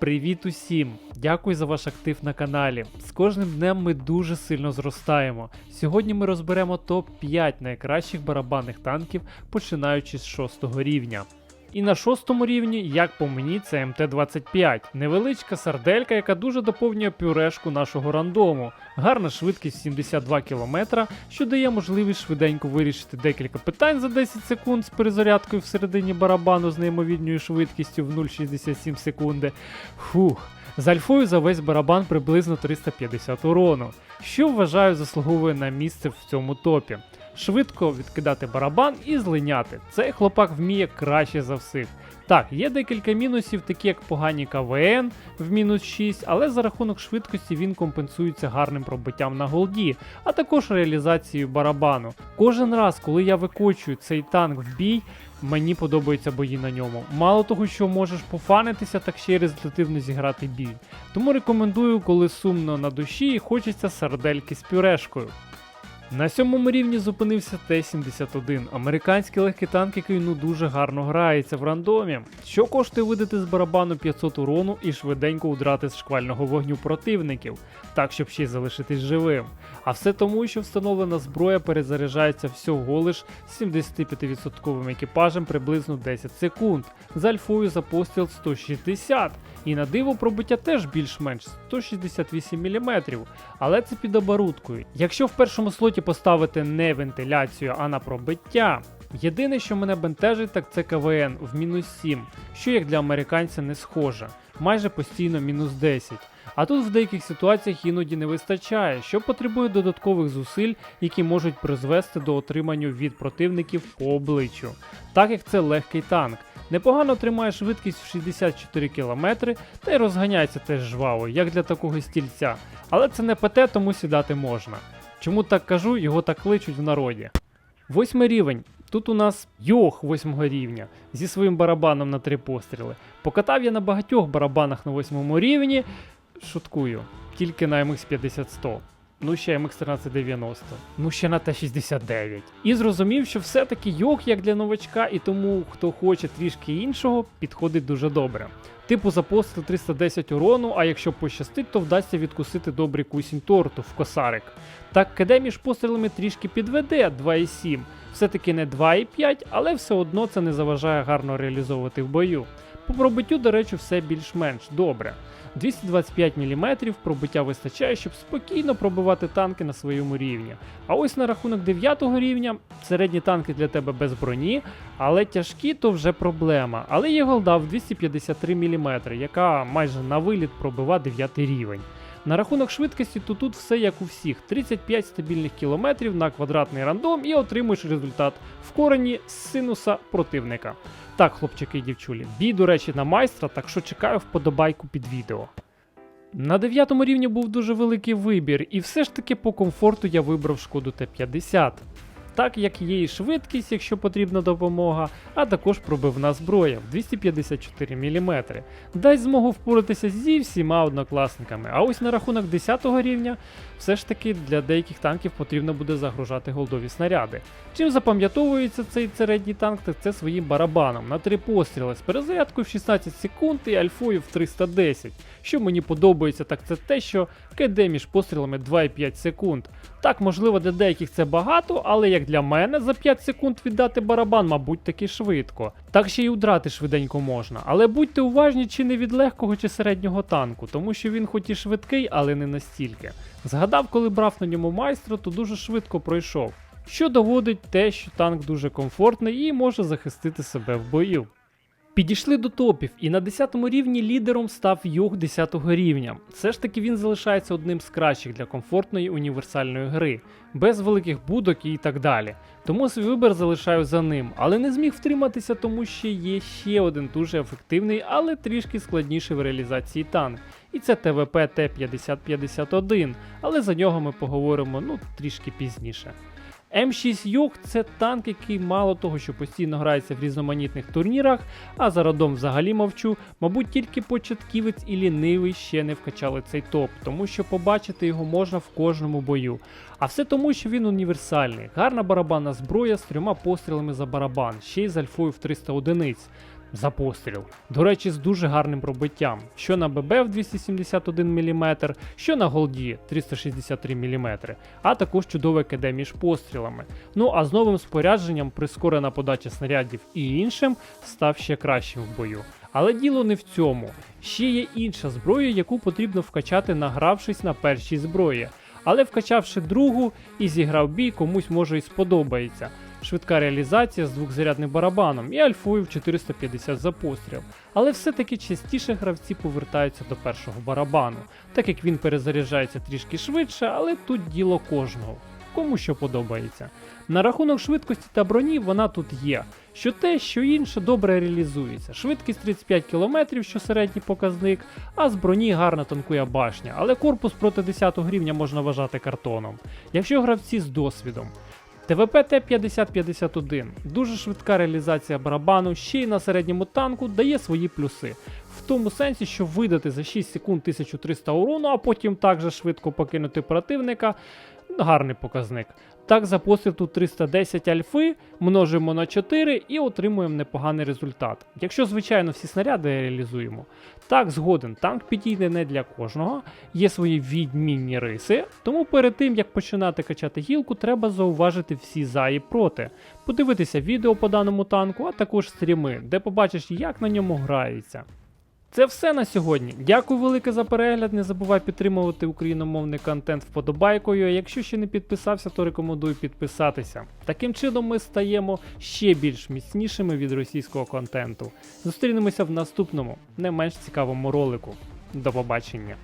Привіт усім! Дякую за ваш актив на каналі. З кожним днем ми дуже сильно зростаємо. Сьогодні ми розберемо топ-5 найкращих барабанних танків, починаючи з 6 рівня. І на шостому рівні, як по мені, це МТ-25. Невеличка сарделька, яка дуже доповнює пюрешку нашого рандому. Гарна швидкість 72 км, що дає можливість швиденько вирішити декілька питань за 10 секунд з перезарядкою всередині барабану з неймовірною швидкістю в 0,67 секунди. Фух. З альфою за весь барабан приблизно 350 урону, що вважаю заслуговує на місце в цьому топі. Швидко відкидати барабан і злиняти. Цей хлопак вміє краще за всіх. Так, є декілька мінусів, такі як погані КВН в мінус 6, але за рахунок швидкості він компенсується гарним пробиттям на голді, а також реалізацією барабану. Кожен раз, коли я викочую цей танк в бій, мені подобаються бої на ньому. Мало того, що можеш пофанитися, так ще й результативно зіграти бій. Тому рекомендую, коли сумно на душі і хочеться сардельки з пюрешкою. На сьомому рівні зупинився Т-71, американський легкий танк, який дуже гарно грається в рандомі. Що коштує видати з барабану 500 урону і швиденько удрати з шквального вогню противників, так щоб ще й залишитись живим. А все тому, що встановлена зброя перезаряджається всього лиш з 75% екіпажем приблизно 10 секунд, з альфою за постріл 160. І на диво пробиття теж більш-менш 168 мм, але це під оборудкою. Якщо в першому слоті поставити не вентиляцію, а на пробиття. Єдине, що мене бентежить, так це КВН в мінус 7, що як для американця не схоже, майже постійно мінус 10. А тут в деяких ситуаціях іноді не вистачає, що потребує додаткових зусиль, які можуть призвести до отримання від противників по обличчю, так як це легкий танк. Непогано тримає швидкість в 64 км та й розганяється теж жваво, як для такого стільця. Але це не ПТ, тому сідати можна. Чому так кажу, його так кличуть в народі. Восьмий рівень. Тут у нас Йох восьмого рівня зі своїм барабаном на три постріли. Покатав я на багатьох барабанах на восьмому рівні. Шуткую, тільки на MX 50 Ну ще MX 1390, ну ще на Т-69. І зрозумів, що все-таки йог як для новачка, і тому, хто хоче трішки іншого, підходить дуже добре. Типу за постріл 310 урону, а якщо пощастить, то вдасться відкусити добрий кусінь торту в косарик. Так КД між пострілами трішки підведе 2,7, все-таки не 2,5, але все одно це не заважає гарно реалізовувати в бою. По пробиттю, до речі, все більш-менш добре. 225 мм пробиття вистачає, щоб спокійно пробивати танки на своєму рівні. А ось на рахунок 9 рівня середні танки для тебе без броні, але тяжкі то вже проблема. Але є голда в 253 мм, яка майже на виліт пробива 9 рівень. На рахунок швидкості, то тут все як у всіх: 35 стабільних кілометрів на квадратний рандом і отримуєш результат в корені з синуса противника. Так, хлопчики і дівчулі, бій, до речі, на майстра, так що чекаю вподобайку під відео. На 9 рівні був дуже великий вибір, і все ж таки по комфорту я вибрав шкоду Т-50. Так як є і швидкість, якщо потрібна допомога, а також пробивна зброя в 254 мм. Дасть змогу впоратися зі всіма однокласниками. А ось на рахунок 10 рівня, все ж таки для деяких танків потрібно буде загружати голдові снаряди. Чим запам'ятовується цей середній танк, так це своїм барабаном на три постріли з перезарядкою в 16 секунд і альфою в 310. Що мені подобається, так це те, що КД між пострілами 2,5 секунд. Так, можливо, для деяких це багато, але як для мене за 5 секунд віддати барабан, мабуть, таки швидко. Так ще й удрати швиденько можна. Але будьте уважні чи не від легкого чи середнього танку, тому що він хоч і швидкий, але не настільки. Згадав, коли брав на ньому майстра, то дуже швидко пройшов. Що доводить те, що танк дуже комфортний і може захистити себе в бою. Підійшли до топів, і на 10 рівні лідером став Йог 10 рівня. Все ж таки він залишається одним з кращих для комфортної універсальної гри, без великих будок і так далі. Тому свій вибір залишаю за ним, але не зміг втриматися, тому що є ще один дуже ефективний, але трішки складніший в реалізації танк. І це ТВП Т-5051, але за нього ми поговоримо ну трішки пізніше. М6 Юг це танк, який мало того, що постійно грається в різноманітних турнірах, а за родом взагалі мовчу, мабуть, тільки початківець і лінивий ще не вкачали цей топ, тому що побачити його можна в кожному бою. А все тому, що він універсальний, гарна барабанна зброя з трьома пострілами за барабан, ще й з альфою в 300 одиниць. За постріл. До речі, з дуже гарним пробиттям, що на ББ в 271 мм, що на голді 363 мм, а також чудове КД між пострілами. Ну а з новим спорядженням прискорена подача снарядів і іншим став ще кращим в бою. Але діло не в цьому. Ще є інша зброя, яку потрібно вкачати, награвшись на першій зброї. Але вкачавши другу і зіграв бій, комусь може і сподобається. Швидка реалізація з двохзарядним барабаном і альфою в 450 за постріл. Але все-таки частіше гравці повертаються до першого барабану, так як він перезаряджається трішки швидше, але тут діло кожного. Кому що подобається. На рахунок швидкості та броні вона тут є. Що те, що інше добре реалізується. Швидкість 35 км, що середній показник, а з броні гарно танкує башня, але корпус проти 10 рівня можна вважати картоном. Якщо гравці з досвідом. ТВП Т-5051 дуже швидка реалізація барабану, ще й на середньому танку дає свої плюси. В тому сенсі, що видати за 6 секунд 1300 урону, а потім також швидко покинути противника гарний показник. Так, за постріл тут 310 альфи, множимо на 4 і отримуємо непоганий результат. Якщо, звичайно, всі снаряди реалізуємо. Так, згоден, танк підійде не для кожного, є свої відмінні риси, тому перед тим як починати качати гілку, треба зауважити всі за і проти, подивитися відео по даному танку, а також стріми, де побачиш, як на ньому грається. Це все на сьогодні. Дякую велике за перегляд. Не забувай підтримувати україномовний контент вподобайкою. А якщо ще не підписався, то рекомендую підписатися. Таким чином ми стаємо ще більш міцнішими від російського контенту. Зустрінемося в наступному, не менш цікавому ролику. До побачення.